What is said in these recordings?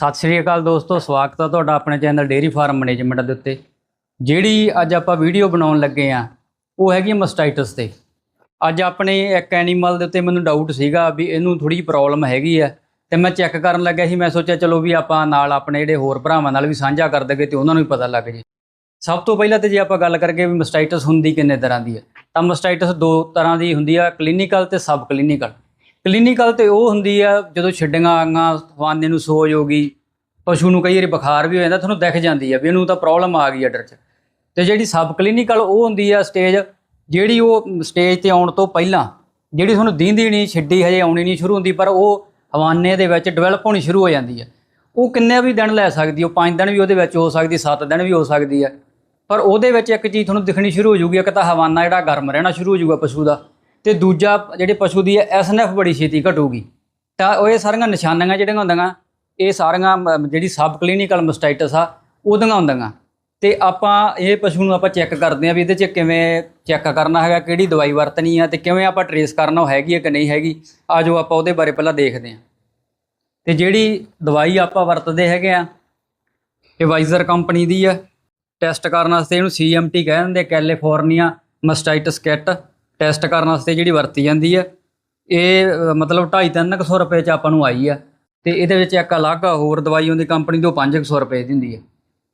ਸਤਿ ਸ਼੍ਰੀ ਅਕਾਲ ਦੋਸਤੋ, ਸਵਾਗਤ ਹੈ ਤੁਹਾਡਾ ਆਪਣੇ ਚੈਨਲ ਡੇਅਰੀ ਫਾਰਮ ਮੈਨੇਜਮੈਂਟ ਦੇ ਉੱਤੇ। ਜਿਹੜੀ ਅੱਜ ਆਪਾਂ ਵੀਡੀਓ ਬਣਾਉਣ ਲੱਗੇ ਆ, ਉਹ ਹੈਗੀ ਮਸਟਾਈਟਸ ਤੇ। ਅੱਜ ਆਪਣੇ ਇੱਕ ਐਨੀਮਲ ਦੇ ਉੱਤੇ ਮੈਨੂੰ ਡਾਊਟ ਸੀਗਾ ਵੀ ਇਹਨੂੰ ਥੋੜੀ ਪ੍ਰੋਬਲਮ ਹੈਗੀ ਆ। ਤੇ ਮੈਂ ਚੈੱਕ ਕਰਨ ਲੱਗਿਆ ਸੀ, ਮੈਂ ਸੋਚਿਆ ਚਲੋ ਵੀ ਆਪਾਂ ਨਾਲ ਆਪਣੇ ਜਿਹੜੇ ਹੋਰ ਭਰਾਵਾਂ ਨਾਲ ਵੀ ਸਾਂਝਾ ਕਰ ਦਗੇ ਤੇ ਉਹਨਾਂ ਨੂੰ ਵੀ ਪਤਾ ਲੱਗ ਜੇ। ਸਭ ਤੋਂ ਪਹਿਲਾਂ ਤੇ ਜੇ ਆਪਾਂ ਗੱਲ ਕਰਕੇ ਵੀ ਮਸਟਾਈਟਸ ਹੁੰਦੀ ਕਿੰਨੇ ਤਰ੍ਹਾਂ ਦੀ ਹੈ ਤਾਂ ਮਸਟਾਈਟਸ ਦੋ ਤਰ੍ਹਾਂ ਦੀ ਹੁੰਦੀ ਆ ਕਲੀਨਿਕਲ ਤੇ ਸਬ ਕਲੀਨਿਕਲ ਕਲੀਨਿਕਲ ਤੇ ਉਹ ਹੁੰਦੀ ਆ, ਜਦੋਂ ਛਿੱਡੀਆਂ ਆਂਗਾ ਫਾਨੇ ਨੂੰ ਸੋਜ ਹੋ ਗਈ, ਪਸ਼ੂ ਨੂੰ ਕਈ ਵਾਰੀ ਬੁਖਾਰ ਵੀ ਹੋ ਜਾਂਦਾ, ਤੁਹਾਨੂੰ ਦਿਖ ਜਾਂਦੀ ਆ ਵੀ ਇਹਨੂੰ ਤਾਂ ਪ੍ਰੋਬਲਮ ਆ ਗਈ ਅਡਰ 'ਚ। ਤੇ ਜਿਹੜੀ ਸਬ ਕਲੀਨਿਕਲ ਉਹ ਹੁੰਦੀ ਆ ਸਟੇਜ ਜਿਹੜੀ ਉਹ ਸਟੇਜ ਤੇ ਆਉਣ ਤੋਂ ਪਹਿਲਾਂ, ਜਿਹੜੀ ਤੁਹਾਨੂੰ ਦੀਂਦੀ ਨਹੀਂ, ਛਿੱਡੀ ਹਜੇ ਆਉਣੀ ਨਹੀਂ ਸ਼ੁਰੂ ਹੁੰਦੀ, ਪਰ ਉਹ ਹਵਾਨੇ ਦੇ ਵਿੱਚ ਡਿਵੈਲਪ ਹੋਣੀ ਸ਼ੁਰੂ ਹੋ ਜਾਂਦੀ ਹੈ ਉਹ ਕਿੰਨੇ ਵੀ ਦਿਨ ਲੈ ਸਕਦੀ, ਉਹ 5 ਦਿਨ ਵੀ ਉਹਦੇ ਵਿੱਚ ਹੋ ਸਕਦੀ 7 ਦਿਨ ਵੀ ਹੋ ਸਕਦੀ ਹੈ ਪਰ ਉਹਦੇ ਵਿੱਚ ਇੱਕ ਚੀਜ਼ ਤੁਹਾਨੂੰ ਦਿਖਣੀ ਸ਼ੁਰੂ ਹੋ ਜੂਗੀ, ਇੱਕ ਤਾਂ ਹਵਾਨਾ ਜਿਹੜਾ ਗਰਮ ਰਹਿਣਾ ਸ਼ੁਰੂ ਹੋ ਜੂਗਾ ਪਸ਼ੂ ਦਾ। ਤੇ ਦੂਜਾ ਜਿਹੜੇ ਪਸ਼ੂ ਦੀ ਐਸਐਨਐਫ ਬੜੀ ਛੇਤੀ ਘਟੂਗੀ। ਤਾਂ ਉਹ ਇਹ ਸਾਰੀਆਂ ਨਿਸ਼ਾਨੀਆਂ ਜਿਹੜੀਆਂ ਹੁੰਦੀਆਂ, ਇਹ ਸਾਰੀਆਂ ਮ- ਜਿਹੜੀ ਸਬ ਕਲੀਨਿਕਲ ਮਸਟਾਈਟਸ ਆ, ਉਹਦੀਆਂ ਹੁੰਦੀਆਂ। ਤੇ ਆਪਾਂ ਇਹ ਪਸ਼ੂ ਨੂੰ ਆਪਾਂ ਚੈੱਕ ਕਰਦੇ ਆ ਵੀ ਇਹਦੇ 'ਚ ਕਿਵੇਂ ਚੈੱਕ ਕਰਨਾ ਹੈਗਾ, ਕਿਹੜੀ ਦਵਾਈ ਵਰਤਣੀ ਆ ਤੇ ਕਿਵੇਂ ਆਪਾਂ ਟਰੇਸ ਕਰਨਾ, ਉਹ ਹੈਗੀ ਹੈ ਕਿ ਨਹੀਂ ਹੈਗੀ ਆਜੋ ਆਪਾਂ ਉਹਦੇ ਬਾਰੇ ਪਹਿਲਾਂ ਦੇਖਦੇ ਆ ਤੇ ਜਿਹੜੀ ਦਵਾਈ ਆਪਾਂ ਵਰਤਦੇ ਹੈਗੇ ਆ, ਇਹ ਵਾਈਜ਼ਰ ਕੰਪਨੀ ਦੀ ਆ। ਟੈਸਟ ਕਰਨ ਵਾਸਤੇ ਇਹਨੂੰ ਸੀਐਮਟੀ ਕਹਿ ਦਿੰਦੇ ਕੈਲੀਫੋਰਨੀਆ ਮਸਟਾਈਟਸ ਕਿੱਟ ਟੈਸਟ ਕਰਨ ਵਾਸਤੇ ਜਿਹੜੀ ਵਰਤੀ ਜਾਂਦੀ ਹੈ ਇਹ ਅ, ਮਤਲਬ 2.5-300 ਰੁਪਏ ਚ ਆਪਾਂ ਨੂੰ ਆਈ ਆ। ਤੇ ਇਹਦੇ ਵਿੱਚ ਇੱਕ ਅਲੱਗ ਹੋਰ ਦਵਾਈ ਹੁੰਦੀ ਕੰਪਨੀ ਤੋਂ 500 ਰੁਪਏ ਦੀ ਹੁੰਦੀ ਹੈ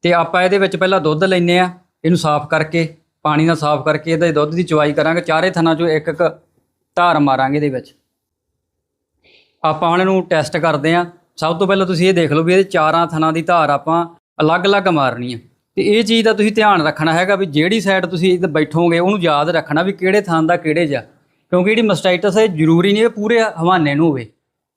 ਤੇ ਆਪਾਂ ਇਹਦੇ ਵਿੱਚ ਪਹਿਲਾਂ ਦੁੱਧ ਲੈਨੇ ਆ ਇਹਨੂੰ ਸਾਫ਼ ਕਰਕੇ ਪਾਣੀ ਨਾਲ ਸਾਫ਼ ਕਰਕੇ ਇਹਦੇ ਦੁੱਧ ਦੀ ਚੁਆਈ ਕਰਾਂਗੇ ਚਾਰੇ ਥਣਾ ਚੋਂ ਇੱਕ ਇੱਕ ਧਾਰ ਮਾਰਾਂਗੇ ਇਹਦੇ ਵਿੱਚ। ਆਪਾਂ ਉਹਨਾਂ ਨੂੰ ਟੈਸਟ ਕਰਦੇ ਆ। ਸਭ ਤੋਂ ਪਹਿਲਾਂ ਤੁਸੀਂ ਇਹ ਦੇਖ ਲਓ ਵੀ ਇਹਦੇ ਚਾਰਾਂ ਥਣਾ ਦੀ ਧਾਰ ਆਪਾਂ ਅਲੱਗ-ਅਲੱਗ ਮਾਰਨੀ ਆ। ਤੇ ਇਹ ਚੀਜ਼ ਦਾ ਤੁਸੀਂ ਧਿਆਨ ਰੱਖਣਾ ਹੈਗਾ ਵੀ ਜਿਹੜੀ ਸਾਈਡ ਤੁਸੀਂ ਇੱਥੇ ਬੈਠੋਗੇ, ਉਹਨੂੰ ਯਾਦ ਰੱਖਣਾ ਵੀ ਕਿਹੜੇ ਥਾਂ ਦਾ ਕਿਹੜੇ ਜਾ। ਕਿਉਂਕਿ ਜਿਹੜੀ ਮਸਟਾਈਟਸ ਹੈ ਜ਼ਰੂਰੀ ਨਹੀਂ, ਇਹ ਪੂਰੇ ਹਵਾਨੇ ਨੂੰ ਹੋਵੇ।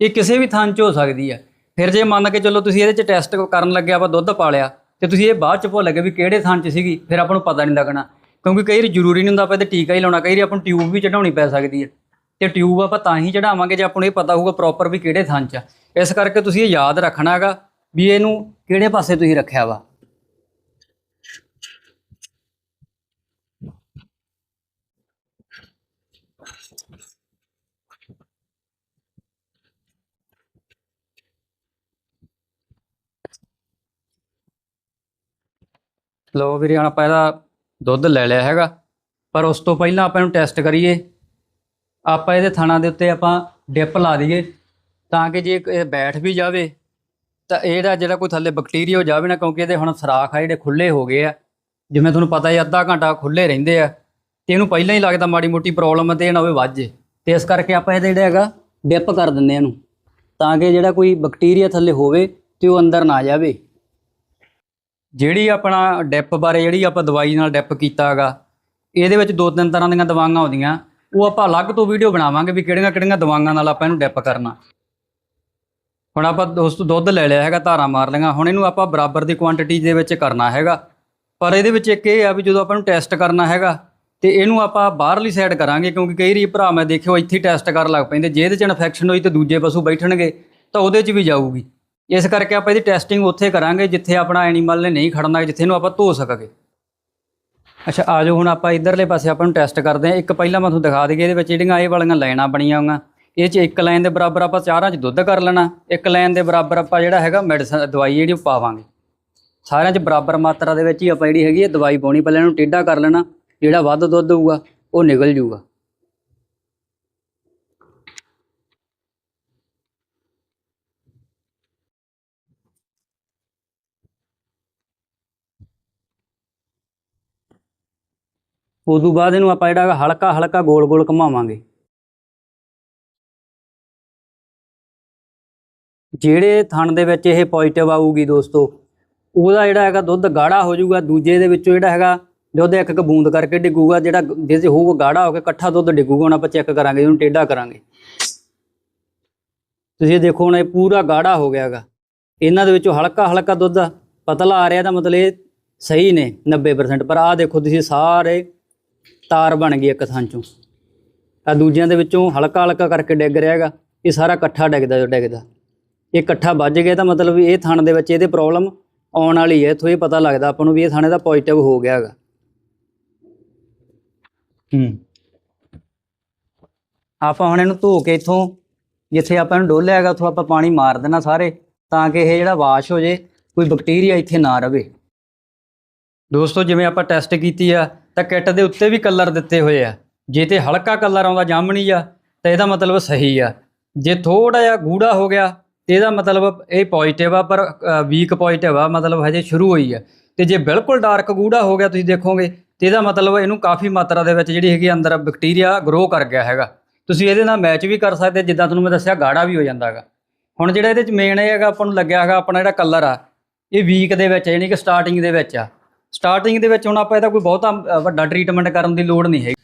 ਇਹ ਕਿਸੇ ਵੀ ਥਾਂ 'ਚ ਹੋ ਸਕਦੀ ਹੈ। ਫਿਰ ਜੇ ਮੰਨ ਕੇ ਚੱਲੋ ਤੁਸੀਂ ਇਹਦੇ 'ਚ ਟੈਸਟ ਕਰਨ ਲੱਗੇ, ਆਪਾਂ ਦੁੱਧ ਪਾ ਲਿਆ, ਤੇ ਤੁਸੀਂ ਇਹ ਬਾਅਦ 'ਚ ਭੁੱਲ ਗਏ ਵੀ ਕਿਹੜੇ ਥਾਂ 'ਚ ਸੀਗੀ, ਫਿਰ ਆਪਾਂ ਨੂੰ ਪਤਾ ਨਹੀਂ ਲੱਗਣਾ। ਕਿਉਂਕਿ ਕਈ ਵਾਰੀ ਜ਼ਰੂਰੀ ਨਹੀਂ ਹੁੰਦਾ ਆਪਾਂ ਇਹਦੇ ਟੀਕਾ ਹੀ ਲਾਉਣਾ, ਕਈ ਵਾਰੀ ਆਪਾਂ ਨੂੰ ਟਿਊਬ ਵੀ ਚੜਾਉਣੀ ਪੈ ਸਕਦੀ ਹੈ। ਤੇ ਟਿਊਬ ਆਪਾਂ ਤਾਂ ਹੀ ਚੜਾਵਾਂਗੇ ਜੇ ਆਪਾਂ ਨੂੰ ਇਹ ਪਤਾ ਹੋਊਗਾ ਪ੍ਰੋਪਰ ਵੀ ਕਿਹੜੇ ਥਾਂ 'ਚ ਆ। ਇਸ ਕਰਕੇ ਤੁਸੀਂ ਇਹ ਯਾਦ ਰੱਖਣਾ ਹੈਗਾ ਵੀ ਇਹਨੂੰ ਕਿਹੜੇ ਪਾਸੇ ਤੁਸੀਂ ਰੱਖਿਆ ਵਾ। ਲਓ ਵੀਰੇ, ਹੁਣ ਆਪਾਂ ਇਹਦਾ ਦੁੱਧ ਲੈ ਲਿਆ ਹੈਗਾ। ਪਰ ਉਸ ਤੋਂ ਪਹਿਲਾਂ ਆਪਾਂ ਇਹਨੂੰ ਟੈਸਟ ਕਰੀਏ। ਆਪਾਂ ਇਹਦੇ ਥਣਾ ਦੇ ਉੱਤੇ ਆਪਾਂ ਡਿਪ ਲਾ ਦਈਏ ਤਾਂ ਕਿ ਜੇ ਇਹ ਬੈਠ ਵੀ ਜਾਵੇ, ਤਾਂ ਇਹਦਾ ਜਿਹੜਾ ਕੋਈ ਥੱਲੇ ਬੈਕਟੀਰੀਆ ਹੋ ਜਾਵੇ ਨਾ, ਕਿਉਂਕਿ ਇਹਦੇ ਹੁਣ ਸਰਾਖ ਆ, ਜਿਹੜੇ ਖੁੱਲੇ ਹੋ ਗਏ ਆ। ਜਿਵੇਂ ਤੁਹਾਨੂੰ ਪਤਾ ਹੈ ਅੱਧਾ ਘੰਟਾ ਖੁੱਲੇ ਰਹਿੰਦੇ ਆ। ਤੇ ਇਹਨੂੰ ਪਹਿਲਾਂ ਹੀ ਲੱਗਦਾ ਮਾੜੀ ਮੋਟੀ ਪ੍ਰੋਬਲਮ ਤੇ ਇਹ ਨਾ ਹੋਵੇ, ਵੱਜੇ ਤੇ ਇਸ ਕਰਕੇ ਆਪਾਂ ਇਹਦੇ ਜਿਹੜਾ ਹੈਗਾ ਡਿਪ ਕਰ ਦਿੰਦੇ ਆ ਇਹਨੂੰ। ਤਾਂ ਕਿ ਜਿਹੜਾ ਕੋਈ ਬੈਕਟੀਰੀਆ ਥੱਲੇ ਹੋਵੇ ਤੇ ਉਹ ਅੰਦਰ ਨਾ ਜਾਵੇ। ਜਿਹੜੀ ਆਪਣਾ ਡੈਪ ਬਾਰੇ ਜਿਹੜੀ ਆਪਾਂ ਦਵਾਈ ਨਾਲ ਡੈਪ ਕੀਤਾ ਹੈਗਾ ਇਹਦੇ ਵਿੱਚ ਦੋ ਤਿੰਨ ਤਰ੍ਹਾਂ ਦੀਆਂ ਦਵਾਈਆਂ ਆਉਂਦੀਆਂ। ਉਹ ਆਪਾਂ ਅਲੱਗ ਤੋਂ ਵੀਡੀਓ ਬਣਾਵਾਂਗੇ ਵੀ ਕਿਹੜੀਆਂ ਕਿਹੜੀਆਂ ਦਵਾਈਆਂ ਨਾਲ ਆਪਾਂ ਇਹਨੂੰ ਡੈਪ ਕਰਨਾ। ਹੁਣ ਆਪਾਂ ਦੋਸਤੋ ਦੁੱਧ ਲੈ ਲਿਆ ਹੈਗਾ, ਧਾਰਾਂ ਮਾਰ ਲਈਆਂ। ਹੁਣ ਇਹਨੂੰ ਆਪਾਂ ਬਰਾਬਰ ਦੀ ਕੁਆਂਟੀਟੀ ਦੇ ਵਿੱਚ ਕਰਨਾ ਹੈਗਾ। ਪਰ ਇਹਦੇ ਵਿੱਚ ਇੱਕ ਇਹ ਆ ਵੀ ਜਦੋਂ ਆਪਾਂ ਨੂੰ ਟੈਸਟ ਕਰਨਾ ਹੈਗਾ, ਤੇ ਇਹਨੂੰ ਆਪਾਂ ਬਾਹਰਲੀ ਸਾਈਡ ਕਰਾਂਗੇ, ਕਿਉਂਕਿ ਕਈ ਰੀ ਭਰਾ ਮੈਂ ਦੇਖਿਓ ਇੱਥੇ ਹੀ ਟੈਸਟ ਕਰਨ ਲੱਗ ਪੈਂਦੇ। ਜੇ ਇਹਦੇ ਚ ਇਨਫੈਕਸ਼ਨ ਹੋਈ ਤੇ ਦੂਜੇ ਪਸ਼ੂ ਬੈਠਣਗੇ, ਤਾਂ ਉਹਦੇ ਚ ਵੀ ਜਾਊਗੀ। ਇਸ ਕਰਕੇ ਆਪਾਂ ਇਹਦੀ ਟੈਸਟਿੰਗ ਉੱਥੇ ਕਰਾਂਗੇ, ਜਿੱਥੇ ਆਪਣਾ ਐਨੀਮਲ ਨੇ ਨਹੀਂ ਖੜਨਾ, ਜਿੱਥੇ ਇਹਨੂੰ ਆਪਾਂ ਧੋ ਸਕਾਂਗੇ। ਅੱਛਾ, ਆ ਜਾਓ, ਹੁਣ ਆਪਾਂ ਇਧਰਲੇ ਪਾਸੇ ਆਪਾਂ ਨੂੰ ਟੈਸਟ ਕਰਦੇ ਹਾਂ। ਇੱਕ ਪਹਿਲਾਂ ਮੈਂ ਤੁਹਾਨੂੰ ਦਿਖਾ ਦਈਏ, ਇਹਦੇ ਵਿੱਚ ਜਿਹੜੀਆਂ ਇਹ ਵਾਲੀਆਂ ਲਾਈਨਾਂ ਬਣੀਆਂ ਹੋਈਆਂ। ਇਹ ਚ ਇੱਕ ਲਾਈਨ ਦੇ ਬਰਾਬਰ ਆਪਾਂ ਚਾਰਾਂ ਚ ਦੁੱਧ ਕਰ ਲੈਣਾ। ਇੱਕ ਲਾਈਨ ਦੇ ਬਰਾਬਰ ਆਪਾਂ ਜਿਹੜਾ ਹੈਗਾ ਮੈਡੀਸਨ ਦਵਾਈ ਜਿਹੜੀ ਉਹ ਪਾਵਾਂਗੇ। ਸਾਰਿਆਂ ਚ ਬਰਾਬਰ ਮਾਤਰਾ ਦੇ ਵਿੱਚ ਹੀ ਆਪਾਂ ਜਿਹੜੀ ਹੈਗੀ ਹੈ ਦਵਾਈ ਪਾਉਣੀ। ਪਹਿਲਾਂ ਇਹਨੂੰ ਟੇਢਾ ਕਰ ਲੈਣਾ। ਜਿਹੜਾ ਵੱਧ ਦੁੱਧ ਹੋਊਗਾ, ਉਹ ਨਿਕਲ ਉਸ ਤੋਂ ਬਾਅਦ ਇਹਨੂੰ ਆਪਾਂ ਜਿਹੜਾ ਹੈਗਾ ਹਲਕਾ ਹਲਕਾ ਗੋਲ ਗੋਲ ਘੁਮਾਵਾਂਗੇ। ਜਿਹੜੇ ਥਣ ਦੇ ਵਿੱਚ ਇਹ ਪੋਜ਼ਿਟਿਵ ਆਊਗੀ ਦੋਸਤੋ, ਉਹਦਾ ਜਿਹੜਾ ਹੈਗਾ ਦੁੱਧ ਗਾੜਾ ਹੋ ਜਾਊਗਾ, ਦੂਜੇ ਦੇ ਵਿੱਚੋਂ ਜਿਹੜਾ ਹੈਗਾ ਦੁੱਧ ਇੱਕ ਇੱਕ ਬੂੰਦ ਕਰਕੇ ਡਿੱਗੂਗਾ, ਜਿਹੜਾ ਜਿਹਦੇ ਹੋਊਗਾ ਗਾੜਾ ਹੋ ਕੇ ਇਕੱਠਾ ਦੁੱਧ ਡਿੱਗੂਗਾ, ਹੁਣ ਆਪਾਂ ਚੈੱਕ ਕਰਾਂਗੇ, ਇਹਨੂੰ ਟੇਢਾ ਕਰਾਂਗੇ। ਤੁਸੀਂ ਦੇਖੋ ਹੁਣ ਇਹ ਪੂਰਾ ਗਾੜਾ ਹੋ ਗਿਆ ਹੈਗਾ। ਇਹਨਾਂ ਦੇ ਵਿੱਚੋਂ ਹਲਕਾ ਹਲਕਾ ਦੁੱਧ ਪਤਲਾ ਆ ਰਿਹਾ ਤਾਂ ਮਤਲਬ ਇਹ ਸਹੀ ਨੇ 90% ਪਰ ਆਹ ਦੇਖੋ ਤੁਸੀਂ ਸਾਰੇ ਤਾਰ ਬਣ ਗਈ ਇੱਕ ਥਾਂ ਚੋਂ। ਆ ਦੂਜਿਆਂ ਦੇ ਵਿੱਚੋਂ ਹਲਕਾ ਹਲਕਾ ਕਰਕੇ ਡਿੱਗ ਰਿਹਾ ਹੈਗਾ। ਇਹ ਸਾਰਾ ਇਕੱਠਾ ਡਿੱਗਦਾ ਜੋ ਡਿੱਗਦਾ। ਇਹ ਇਕੱਠਾ ਵੱਜ ਗਿਆ ਤਾਂ ਮਤਲਬ ਵੀ ਇਹ ਥਣ ਦੇ ਵਿੱਚ ਇਹਦੇ ਪ੍ਰੋਬਲਮ ਆਉਣ ਵਾਲੀ ਹੈ। ਇੱਥੋਂ ਇਹ ਪਤਾ ਲੱਗਦਾ ਆਪਾਂ ਨੂੰ ਵੀ ਇਹ ਥਾਣੇ ਦਾ ਪੋਜ਼ਿਟਿਵ ਹੋ ਗਿਆ ਹੈਗਾ। ਹੂੰ। ਆਪਾਂ ਹੁਣ ਇਹਨੂੰ ਧੋ ਕੇ ਇੱਥੋਂ ਜਿੱਥੇ ਆਪਾਂ ਇਹਨੂੰ ਡੋਲਿਆ ਹੈਗਾ, ਉੱਥੋਂ ਆਪਾਂ ਪਾਣੀ ਮਾਰ ਦੇਣਾ ਸਾਰੇ, ਤਾਂ ਕਿ ਇਹ ਜਿਹੜਾ ਵਾਸ਼ ਹੋ ਜੇ, ਕੋਈ ਬੈਕਟੀਰੀਆ ਇੱਥੇ ਨਾ ਰਵੇ। ਦੋਸਤੋ, ਜਿਵੇਂ ਆਪਾਂ ਟੈਸਟ ਕੀਤੀ ਆ ਤਾਂ ਕਿੱਟ ਦੇ ਉੱਤੇ ਵੀ ਕਲਰ ਦਿੱਤੇ ਹੋਏ ਆ। ਜੇ ਤੇ ਹਲਕਾ ਕਲਰ ਆਉਂਦਾ ਜਾਮਣੀ ਆ ਤਾਂ ਇਹਦਾ ਮਤਲਬ ਸਹੀ ਆ। ਜੇ ਥੋੜਾ ਜਿਹਾ ਗੂੜਾ ਹੋ ਗਿਆ ਤੇ ਇਹਦਾ ਮਤਲਬ ਇਹ ਪੋਜ਼ਿਟਿਵ ਆ ਪਰ ਵੀਕ ਪੋਜ਼ਿਟਿਵ ਆ ਮਤਲਬ ਹਜੇ ਸ਼ੁਰੂ ਹੋਈ ਆ। ਤੇ ਜੇ ਬਿਲਕੁਲ ਡਾਰਕ ਗੂੜਾ ਹੋ ਗਿਆ ਤੁਸੀਂ ਦੇਖੋਗੇ ਤੇ ਇਹਦਾ ਮਤਲਬ ਇਹਨੂੰ ਕਾਫੀ ਮਾਤਰਾ ਦੇ ਵਿੱਚ ਜਿਹੜੀ ਹੈਗੀ ਅੰਦਰ ਬੈਕਟੀਰੀਆ ਗਰੋ ਕਰ ਗਿਆ ਹੈਗਾ। ਤੁਸੀਂ ਇਹਦੇ ਨਾਲ ਮੈਚ ਵੀ ਕਰ ਸਕਦੇ ਜਿੱਦਾਂ ਤੁਹਾਨੂੰ ਮੈਂ ਦੱਸਿਆ ਗਾੜਾ ਵੀ ਹੋ ਜਾਂਦਾ ਹੈਗਾ। ਹੁਣ ਜਿਹੜਾ ਇਹਦੇ ਚ ਮੇਨ ਇਹ ਹੈਗਾ ਆਪਾਂ ਨੂੰ ਲੱਗਿਆ ਹੈਗਾ ਆਪਣਾ ਜਿਹੜਾ ਕਲਰ ਆ ਇਹ ਵੀਕ ਦੇ ਵਿੱਚ ਹੈ, ਯਾਨੀ ਕਿ ਸਟਾਰਟਿੰਗ ਦੇ ਵਿੱਚ ਆ। ਸਟਾਰਟਿੰਗ ਦੇ ਵਿੱਚ ਹੁਣ ਆਪਾਂ ਇਹਦਾ ਕੋਈ ਬਹੁਤਾ ਵੱਡਾ ਟ੍ਰੀਟਮੈਂਟ ਕਰਨ ਦੀ ਲੋੜ ਨਹੀਂ ਹੈਗੀ।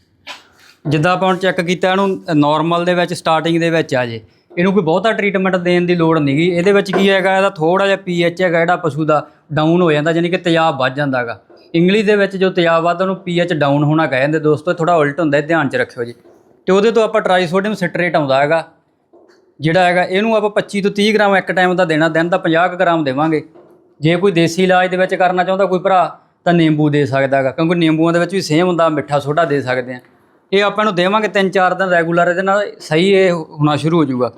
ਜਿੱਦਾਂ ਆਪਾਂ ਹੁਣ ਚੈੱਕ ਕੀਤਾ ਇਹਨੂੰ ਨਾਰਮਲ ਦੇ ਵਿੱਚ ਸਟਾਰਟਿੰਗ ਦੇ ਵਿੱਚ ਆ ਜੇ। ਇਹਨੂੰ ਕੋਈ ਬਹੁਤਾ ਟ੍ਰੀਟਮੈਂਟ ਦੇਣ ਦੀ ਲੋੜ ਨਹੀਂਗੀ ਇਹਦੇ ਵਿੱਚ ਕੀ ਹੈਗਾ, ਇਹਦਾ ਥੋੜਾ ਜਿਹਾ ਪੀਐਚ ਹੈਗਾ, ਜਿਹੜਾ ਪਸ਼ੂ ਦਾ ਡਾਊਨ ਹੋ ਜਾਂਦਾ ਯਾਨੀ ਕਿ ਤੇਜ਼ਾਬ ਵੱਧ ਜਾਂਦਾ ਹੈਗਾ ਇੰਗਲਿਸ਼ ਦੇ ਵਿੱਚ ਜੋ ਤੇਜ਼ਾਬ ਵੱਧ, ਉਹਨੂੰ ਪੀਐਚ ਡਾਊਨ ਹੋਣਾ ਕਹਿ ਜਾਂਦੇ ਦੋਸਤੋ ਥੋੜਾ ਉਲਟ ਹੁੰਦਾ ਹੈ ਧਿਆਨ 'ਚ ਰੱਖਿਓ ਜੀ। ਤੇ ਉਹਦੇ ਤੋਂ ਆਪਾਂ ਟ੍ਰਾਈਸੋਡੀਅਮ ਸਿਟਰੇਟ ਆਉਂਦਾ ਹੈਗਾ, ਜਿਹੜਾ ਹੈਗਾ, ਇਹਨੂੰ ਆਪਾਂ 25 ਤੋਂ 30 ਗ੍ਰਾਮ ਇੱਕ ਟਾਈਮ ਦਾ ਦੇਣਾ, ਦਿਨ ਦਾ 50 ਕੁ ਗ੍ਰਾਮ ਦੇਵਾਂਗੇ। ਜੇ ਕੋਈ ਦੇਸੀ ਇਲਾਜ ਦੇ ਵਿੱਚ ਕਰਨਾ ਚਾਹੁੰਦਾ, ਕੋਈ ਭਰਾ ਤਾਂ ਨਿੰਬੂ ਦੇ ਸਕਦਾ ਗਾ, ਕਿਉਂਕਿ ਨਿੰਬੂਆਂ ਦੇ ਵਿੱਚ ਵੀ ਸੇਮ ਹੁੰਦਾ, ਮਿੱਠਾ ਸੋਡਾ ਦੇ ਸਕਦੇ ਆ। ਇਹ ਆਪਾਂ ਨੂੰ ਦੇਵਾਂਗੇ 3-4 ਦਿਨ ਰੈਗੂਲਰ ਇਹਦੇ ਨਾਲ ਸਹੀ ਇਹ ਹੋਣਾ ਸ਼ੁਰੂ ਹੋ ਜਾਊਗਾ।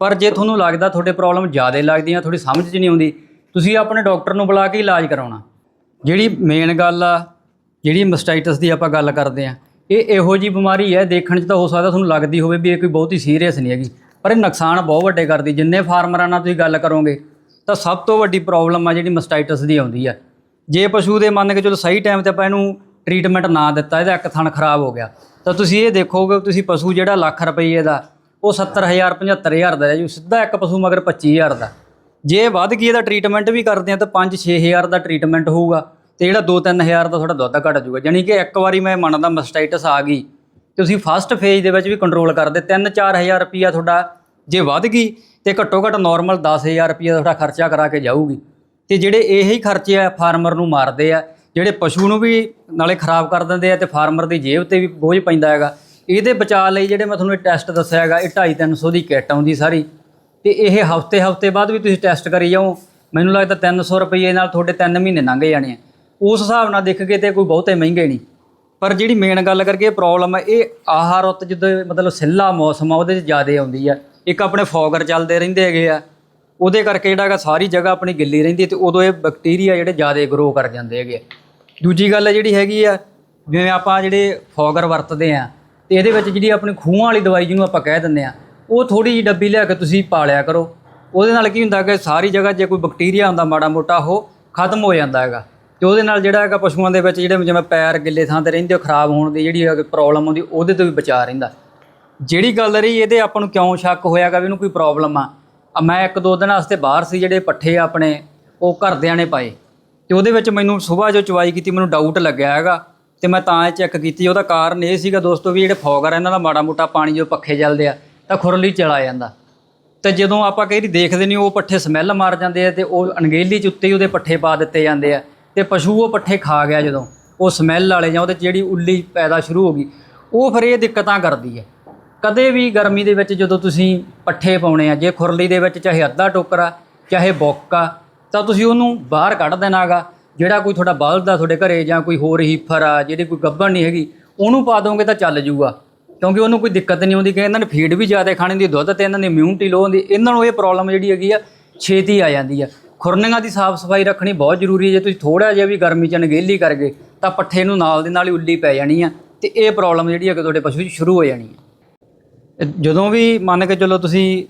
ਪਰ ਜੇ ਤੁਹਾਨੂੰ ਲੱਗਦਾ ਤੁਹਾਡੇ ਪ੍ਰੋਬਲਮ ਜ਼ਿਆਦਾ ਲੱਗਦੀ ਆ ਥੋੜੀ ਸਮਝ 'ਚ ਨਹੀਂ ਆਉਂਦੀ, ਤੁਸੀਂ ਆਪਣੇ ਡਾਕਟਰ ਨੂੰ ਬੁਲਾ ਕੇ ਇਲਾਜ ਕਰਾਉਣਾ। ਜਿਹੜੀ ਮੇਨ ਗੱਲ ਆ, ਜਿਹੜੀ ਮਸਟਾਈਟਸ ਦੀ ਆਪਾਂ ਗੱਲ ਕਰਦੇ ਆ, ਇਹ ਇਹੋ ਜੀ ਬਿਮਾਰੀ ਹੈ, ਦੇਖਣ 'ਚ ਤਾਂ ਹੋ ਸਕਦਾ ਤੁਹਾਨੂੰ ਲੱਗਦੀ ਹੋਵੇ ਵੀ ਇਹ ਕੋਈ ਬਹੁਤੀ ਸੀਰੀਅਸ ਨਹੀਂ ਹੈਗੀ। ਪਰ ਇਹ ਨੁਕਸਾਨ ਬਹੁਤ ਵੱਡੇ ਕਰਦੀ, ਜਿੰਨੇ ਫਾਰਮਰਾਂ ਨਾਲ ਤੁਸੀਂ ਗੱਲ ਕਰੋਗੇ, ਤਾਂ ਸਭ ਤੋਂ ਵੱਡੀ ਪ੍ਰੋਬਲਮ ਆ ਜਿਹੜੀ ਮਸਟਾਈਟਸ ਦੀ ਆਉਂਦੀ ਆ। ਜੇ ਪਸ਼ੂ ਦੇ ਮੰਨ ਕੇ ਚਲੋ ਸਹੀ ਟਾਈਮ ਤੇ ਆਪਾਂ ਇਹਨੂੰ ਟ੍ਰੀਟਮੈਂਟ ਨਾ ਦਿੱਤਾ, ਇਹਦਾ ਇੱਕ ਥਣ ਖਰਾਬ ਹੋ ਗਿਆ, ਤਾਂ ਤੁਸੀਂ ਇਹ ਦੇਖੋਗੇ ਤੁਸੀਂ ਪਸ਼ੂ ਜਿਹੜਾ ਲੱਖ ਰੁਪਏ ਦਾ, ਉਹ 70000 75000 ਦਾ ਹੈ ਜੀ ਸਿੱਧਾ ਇੱਕ ਪਸ਼ੂ ਮਗਰ 25000 ਦਾ। ਜੇ ਵੱਧ ਗਈ ਇਹਦਾ ਟ੍ਰੀਟਮੈਂਟ ਵੀ ਕਰਦੇ ਆ, ਤਾਂ 5-6000 ਦਾ ਟ੍ਰੀਟਮੈਂਟ ਹੋਊਗਾ, ਤੇ ਜਿਹੜਾ 2-3000 ਦਾ ਤੁਹਾਡਾ ਦੁੱਧ ਘਟ ਜਾਊਗਾ। ਯਾਨੀ ਕਿ ਇੱਕ ਵਾਰੀ ਮੈਂ ਮੰਨਦਾ ਮਸਟਾਈਟਸ ਆ ਗਈ ਤੁਸੀਂ ਫਸਟ ਫੇਜ਼ ਦੇ ਵਿੱਚ ਵੀ ਕੰਟਰੋਲ ਕਰਦੇ 3-4000 ਰੁਪਿਆ ਤੁਹਾਡਾ ਜੇ ਵੱਧ ਗਈ, ਤੇ ਘੱਟੋ ਘੱਟ ਨਾਰਮਲ 10000 ਰੁਪਿਆ ਤੁਹਾਡਾ ਖਰਚਾ ਕਰਾ ਕੇ ਜਾਊਗੀ। ਤੇ ਜਿਹੜੇ ਇਹੀ ਖਰਚੇ ਆ ਫਾਰਮਰ ਨੂੰ ਮਾਰਦੇ ਆ, ਜਿਹੜੇ ਪਸ਼ੂ ਨੂੰ ਵੀ ਨਾਲੇ ਖਰਾਬ ਕਰ ਦਿੰਦੇ ਆ ਤੇ ਫਾਰਮਰ ਦੀ ਜੇਬ ਤੇ ਵੀ ਬੋਝ ਪੈਂਦਾ ਹੈਗਾ। ਇਹਦੇ ਬਚਾਅ ਲਈ ਜਿਹੜੇ ਮੈਂ ਤੁਹਾਨੂੰ ਇਹ ਟੈਸਟ ਦੱਸਿਆ ਹੈਗਾ, ਇਹ 250 ਦੀ ਕਿੱਟ ਆਉਂਦੀ ਸਾਰੀ। ਤੇ ਇਹ ਹਫ਼ਤੇ ਹਫ਼ਤੇ ਬਾਅਦ ਵੀ ਤੁਸੀਂ ਟੈਸਟ ਕਰੀ ਜਾਓ। ਮੈਨੂੰ ਲੱਗਦਾ 300 ਰੁਪਏ ਨਾਲ ਤੁਹਾਡੇ 3 ਮਹੀਨੇ ਲੰਘ ਜਾਣੇ ਆ। ਉਸ ਹਿਸਾਬ ਨਾਲ ਦੇਖ ਕੇ ਤੇ ਕੋਈ ਬਹੁਤੇ ਮਹਿੰਗੇ ਨਹੀਂ। ਪਰ ਜਿਹੜੀ ਮੇਨ ਗੱਲ ਕਰਕੇ ਪ੍ਰੋਬਲਮ ਹੈ ਇਹ ਆਹ ਰੁੱਤ ਜਦੋਂ ਮਤਲਬ ਸਿੱਲਾ ਮੌਸਮ ਆ, ਉਹਦੇ 'ਚ ਜ਼ਿਆਦਾ ਆਉਂਦੀ ਆ। ਇੱਕ ਆਪਣੇ ਫੌਗਰ ਚੱਲਦੇ ਰਹਿੰਦੇ ਹੈਗੇ ਆ। ਉਹਦੇ ਕਰਕੇ ਜਿਹੜਾ ਹੈਗਾ ਸਾਰੀ ਜਗ੍ਹਾ ਆਪਣੀ ਗਿੱਲੀ ਰਹਿੰਦੀ ਤੇ ਉਦੋਂ ਇਹ ਬੈਕਟੀਰੀਆ ਜਿਹੜੇ ਜ਼ਿਆਦਾ ਗਰੋ ਕਰ ਜਾਂਦੇ ਹੈਗੇ ਆ। ਦੂਜੀ ਗੱਲ ਜਿਹੜੀ ਹੈਗੀ ਆ, ਜਿਵੇਂ ਆਪਾਂ ਜਿਹੜੇ ਫੌਗਰ ਵਰਤਦੇ ਆ, ਤੇ ਇਹਦੇ ਵਿੱਚ ਜਿਹੜੀ ਆਪਣੀ ਖੂਹਾਂ ਵਾਲੀ ਦਵਾਈ ਜਿਹਨੂੰ ਆਪਾਂ ਕਹਿ ਦਿੰਦੇ ਆ, ਉਹ ਥੋੜੀ ਜਿਹੀ ਡੱਬੀ ਲਿਆ ਕੇ ਤੁਸੀਂ ਪਾਲਿਆ ਕਰੋ। ਉਹਦੇ ਨਾਲ ਕੀ ਹੁੰਦਾ ਕਿ ਸਾਰੀ ਜਗ੍ਹਾ ਜੇ ਕੋਈ ਬੈਕਟੀਰੀਆ ਹੁੰਦਾ ਮਾੜਾ ਮੋਟਾ, ਉਹ ਖਤਮ ਹੋ ਜਾਂਦਾ ਹੈਗਾ। ਤੇ ਉਹਦੇ ਨਾਲ ਜਿਹੜਾ ਹੈਗਾ ਪਸ਼ੂਆਂ ਦੇ ਵਿੱਚ ਜਿਹੜੇ ਜਿਵੇਂ ਪੈਰ ਗਿੱਲੇ ਥਾਂ ਤੇ ਰਹਿੰਦੇ, ਉਹ ਖਰਾਬ ਹੋਣ ਦੀ ਜਿਹੜੀ ਪ੍ਰੋਬਲਮ ਆਉਂਦੀ ਉਹਦੇ ਤੋਂ ਵੀ ਬਚਾ ਰਹਿੰਦਾ। ਜਿਹੜੀ ਗੱਲ ਰਹੀ, ਇਹਦੇ ਆਪਾਂ ਨੂੰ ਕਿਉਂ ਸ਼ੱਕ ਹੋਇਆਗਾ ਵੀ ਇਹਨੂੰ ਕੋਈ ਪ੍ਰੋਬਲਮ ਆ? ਮੈਂ ਇੱਕ ਦੋ ਦਿਨ ਵਾਸਤੇ ਬਾਹਰ ਸੀ ਜਿਹੜੇ ਪੱਠੇ ਆਪਣੇ, ਉਹ ਘਰਦਿਆਂ ਨੇ ਪਾਏ। ਤੇ ਉਹਦੇ ਵਿੱਚ ਮੈਨੂੰ ਸਵੇਰ ਜੋ ਚਵਾਈ ਕੀਤੀ, ਮੈਨੂੰ ਡਾਊਟ ਲੱਗਿਆ ਹੈਗਾ। ਤੇ ਮੈਂ ਤਾਂ ਚੈੱਕ ਕੀਤੀ, ਉਹਦਾ ਕਾਰਨ ਇਹ ਸੀਗਾ ਦੋਸਤੋ ਵੀ ਜਿਹੜੇ ਫੌਗਰ ਇਹਨਾਂ ਦਾ ਮਾੜਾ ਮੋਟਾ ਪਾਣੀ ਜੋ ਪੱਖੇ ਚੱਲਦੇ ਆ, ਤਾਂ ਖੁਰਲੀ ਚਲਾ ਜਾਂਦਾ। ਤੇ ਜਦੋਂ ਆਪਾਂ ਕਈ ਦੇਖਦੇ ਨਹੀਂ, ਉਹ ਪੱਠੇ ਸਮੈਲ ਮਾਰ ਜਾਂਦੇ ਆ ਤੇ ਉਹ ਅਣਗੇਲੀ ਚ ਉੱਤੇ ਹੀ ਉਹਦੇ ਪੱਠੇ ਪਾ ਦਿੱਤੇ ਜਾਂਦੇ ਆ। ਤੇ ਪਸ਼ੂ ਉਹ ਪੱਠੇ ਖਾ ਗਿਆ ਜਦੋਂ, ਉਹ ਸਮੈਲ ਵਾਲੇ ਜਾਂ ਉਹਦੇ 'ਚ ਜਿਹੜੀ ਉੱਲੀ ਪੈਦਾ ਸ਼ੁਰੂ ਹੋ ਗਈ, ਉਹ ਫਿਰ ਇਹ ਦਿੱਕਤਾਂ ਕਰਦੀ ਹੈ। ਕਦੇ ਵੀ ਗਰਮੀ ਦੇ ਵਿੱਚ ਜਦੋਂ ਤੁਸੀਂ ਪੱਠੇ ਪਾਉਣੇ ਆ, ਜੇ ਖੁਰਲੀ ਦੇ ਵਿੱਚ ਚਾਹੇ ਅੱਧਾ ਟੋਕਰਾ, ਚਾਹੇ ਬੋਕਾ, ਤਾਂ ਤੁਸੀਂ ਉਹਨੂੰ ਬਾਹਰ ਕੱਢ ਦੇਣਾਗਾ। ਜਿਹੜਾ ਕੋਈ ਤੁਹਾਡਾ ਬਲਦਾ ਤੁਹਾਡੇ ਘਰੇ ਜਾਂ ਕੋਈ ਹੋਰ ਹੀਫਰ ਆ, ਜਿਹੜੀ ਕੋਈ ਗੱਭਣ ਨਹੀਂ ਹੈਗੀ, ਉਹਨੂੰ ਪਾ ਦੋਗੇ ਤਾਂ ਚੱਲ ਜੂਗਾ। ਕਿਉਂਕਿ ਉਹਨੂੰ ਕੋਈ ਦਿੱਕਤ ਨਹੀਂ ਆਉਂਦੀ ਕਿ ਇਹਨਾਂ ਨੇ ਫੀਡ ਵੀ ਜ਼ਿਆਦਾ ਖਾਣੀ ਦੀ ਦੁੱਧ ਤੇ ਇਹਨਾਂ ਦੀ ਇਮਿਊਨਿਟੀ ਲੋ ਹੁੰਦੀ, ਇਹਨਾਂ ਨੂੰ ਇਹ ਪ੍ਰੋਬਲਮ ਜਿਹੜੀ ਹੈਗੀ ਆ, ਛੇਤੀ ਆ ਜਾਂਦੀ ਆ। ਖੁਰਨੀਆਂ ਦੀ ਸਾਫ਼ ਸਫ਼ਾਈ ਰੱਖਣੀ ਬਹੁਤ ਜ਼ਰੂਰੀ ਹੈ, ਜੇ ਤੁਸੀਂ ਥੋੜਾ ਜਿਹਾ ਵੀ ਗਰਮੀ ਚ ਅਣਗੇਲੀ ਕਰ ਗਏ, ਤਾਂ ਪੱਠੇ ਨੂੰ ਨਾਲ ਦੇ ਨਾਲ ਹੀ ਉੱਲੀ ਪੈ ਜਾਣੀ ਆ, ਤੇ ਇਹ ਪ੍ਰੋਬਲਮ ਜਿਹੜੀ ਹੈ ਕਿ ਤੁਹਾਡੇ ਪਸ਼ੂ 'ਚ ਸ਼ੁਰੂ ਹੋ ਜਾਣੀ ਹੈ ਜਦੋਂ ਵੀ ਮੰਨ ਕੇ ਚੱਲੋ ਤੁਸੀਂ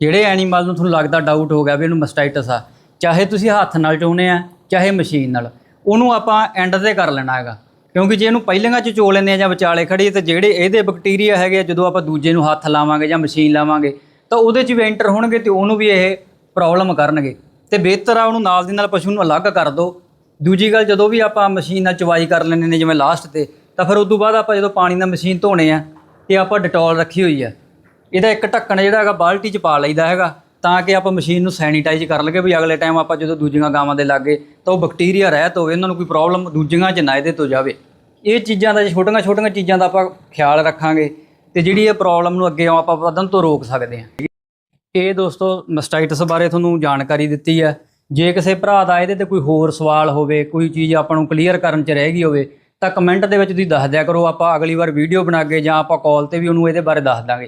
ਜਿਹੜੇ ਐਨੀਮਲ ਨੂੰ ਤੁਹਾਨੂੰ ਲੱਗਦਾ ਡਾਊਟ ਹੋ ਗਿਆ ਵੀ ਇਹਨੂੰ ਮਸਟਾਈਟਸ ਆ ਚਾਹੇ ਤੁਸੀਂ ਹੱਥ ਨਾਲ ਚੋਣੇ ਆ ਚਾਹੇ ਮਸ਼ੀਨ ਨਾਲ ਉਹਨੂੰ ਆਪਾਂ ਐਂਡ ਤੇ ਕਰ ਲੈਣਾ ਹੈਗਾ। ਕਿਉਂਕਿ ਜੇ ਇਹਨੂੰ ਪਹਿਲੀਆਂ ਚ ਚੋ ਲੈਂਦੇ ਆ ਜਾਂ ਵਿਚਾਲੇ ਖੜੀ ਤੇ ਜਿਹੜੇ ਇਹਦੇ ਬੈਕਟੀਰੀਆ ਹੈਗੇ ਆ, ਜਦੋਂ ਆਪਾਂ ਦੂਜੇ ਨੂੰ ਹੱਥ ਲਾਵਾਂਗੇ ਜਾਂ ਮਸ਼ੀਨ ਲਾਵਾਂਗੇ ਤਾਂ ਉਹਦੇ ਚ ਵੀ ਐਂਟਰ ਹੋਣਗੇ ਤੇ ਉਹਨੂੰ ਵੀ ਇਹ ਪ੍ਰੋਬਲਮ ਕਰਨਗੇ। ਤੇ ਬਿਹਤਰ ਆ ਉਹਨੂੰ ਨਾਲ ਦੀ ਨਾਲ ਪਸ਼ੂ ਨੂੰ ਅਲੱਗ ਕਰ ਦਿਓ ਦੂਜੀ ਗੱਲ ਜਦੋਂ ਵੀ ਆਪਾਂ ਮਸ਼ੀਨ ਨਾਲ ਚਵਾਈ ਕਰ ਲੈਂਦੇ ਨੇ ਜਿਵੇਂ ਲਾਸਟ ਤੇ ਤਾਂ ਫਿਰ ਉਸ ਤੋਂ ਬਾਅਦ ਆਪਾਂ ਜਦੋਂ ਪਾਣੀ ਨਾਲ ਮਸ਼ੀਨ ਧੋਣੇ ਆ ਤੇ ਆਪਾਂ ਡਿਟੋਲ ਰੱਖੀ ਹੋਈ ਆ। ਇਹਦਾ ਇੱਕ ਢੱਕਣ ਜਿਹੜਾ ਹੈਗਾ ਬਾਲਟੀ 'ਚ ਪਾ ਲਈਦਾ ਹੈਗਾ, ਤਾਂ ਕਿ ਆਪਾਂ ਮਸ਼ੀਨ ਨੂੰ ਸੈਨੀਟਾਈਜ਼ ਕਰ ਲਈਏ ਵੀ ਅਗਲੇ ਟਾਈਮ ਆਪਾਂ ਜਦੋਂ ਦੂਜੀਆਂ ਗਾਵਾਂ ਦੇ ਲਾਗੇ ਤਾਂ ਉਹ ਬੈਕਟੀਰੀਆ ਰਹਿਤ ਹੋਵੇ, ਇਹਨਾਂ ਨੂੰ ਕੋਈ ਪ੍ਰੋਬਲਮ ਦੂਜੀਆਂ 'ਚ ਨਾ ਇਹਦੇ ਤੋਂ ਜਾਵੇ। ਇਹ ਚੀਜ਼ਾਂ ਦਾ, ਛੋਟੀਆਂ ਛੋਟੀਆਂ ਚੀਜ਼ਾਂ ਦਾ ਆਪਾਂ ਖਿਆਲ ਰੱਖਾਂਗੇ ਤੇ ਜਿਹੜੀ ਇਹ ਪ੍ਰੋਬਲਮ ਨੂੰ ਅੱਗੇ ਆਪਾਂ ਵਧਣ ਤੋਂ ਰੋਕ ਸਕਦੇ ਹਾਂ। ਇਹ ਦੋਸਤੋ ਮਸਟਾਈਟਸ ਬਾਰੇ ਤੁਹਾਨੂੰ ਜਾਣਕਾਰੀ ਦਿੱਤੀ ਹੈ ਜੇ ਕਿਸੇ ਭਰਾ ਦਾ ਇਹਦੇ ਤੇ ਕੋਈ ਹੋਰ ਸਵਾਲ ਹੋਵੇ, ਕੋਈ ਚੀਜ਼ ਆਪਾਂ ਨੂੰ ਕਲੀਅਰ ਕਰਨ ਚ ਰਹਿ ਗਈ ਹੋਵੇ ਤਾਂ ਕਮੈਂਟ ਦੇ ਵਿੱਚ ਤੁਸੀਂ ਦੱਸ ਦਿਆ ਕਰੋ, ਆਪਾਂ ਅਗਲੀ ਵਾਰ ਵੀਡੀਓ ਬਣਾ ਕੇ ਜਾਂ ਆਪਾਂ ਕਾਲ ਤੇ ਵੀ ਉਹਨੂੰ ਇਹਦੇ ਬਾਰੇ ਦੱਸ ਦਾਂਗੇ।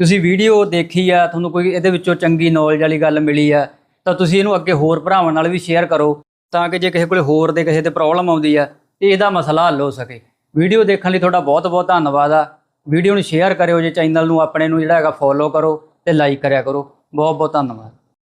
ਤੁਸੀਂ ਵੀਡੀਓ ਦੇਖੀ ਆ, ਤੁਹਾਨੂੰ ਕੋਈ ਇਹਦੇ ਵਿੱਚੋਂ ਚੰਗੀ ਨੌਲੇਜ ਵਾਲੀ ਗੱਲ ਮਿਲੀ ਆ, ਤਾਂ ਤੁਸੀਂ ਇਹਨੂੰ ਅੱਗੇ ਹੋਰ ਭਰਾਵਾਂ ਨਾਲ ਵੀ ਸ਼ੇਅਰ ਕਰੋ, ਤਾਂ ਕਿ ਜੇ ਕਿਸੇ ਕੋਲੇ ਹੋਰ ਦੇ ਕਿਸੇ ਤੇ ਪ੍ਰੋਬਲਮ ਆਉਂਦੀ ਆ, ਤੇ ਇਹਦਾ ਮਸਲਾ ਹੱਲ ਹੋ ਸਕੇ। ਵੀਡੀਓ ਦੇਖਣ ਲਈ ਤੁਹਾਡਾ ਬਹੁਤ ਬਹੁਤ ਧੰਨਵਾਦ ਆ। ਵੀਡੀਓ ਨੂੰ ਸ਼ੇਅਰ ਕਰਿਓ, ਜੇ ਚੈਨਲ ਨੂੰ ਆਪਣੇ ਨੂੰ ਜਿਹੜਾ ਹੈਗਾ ਫੋਲੋ ਕਰੋ ਤੇ ਲਾਈਕ ਕਰਿਆ ਕਰੋ। ਬਹੁਤ ਬਹੁਤ ਧੰਨਵਾਦ।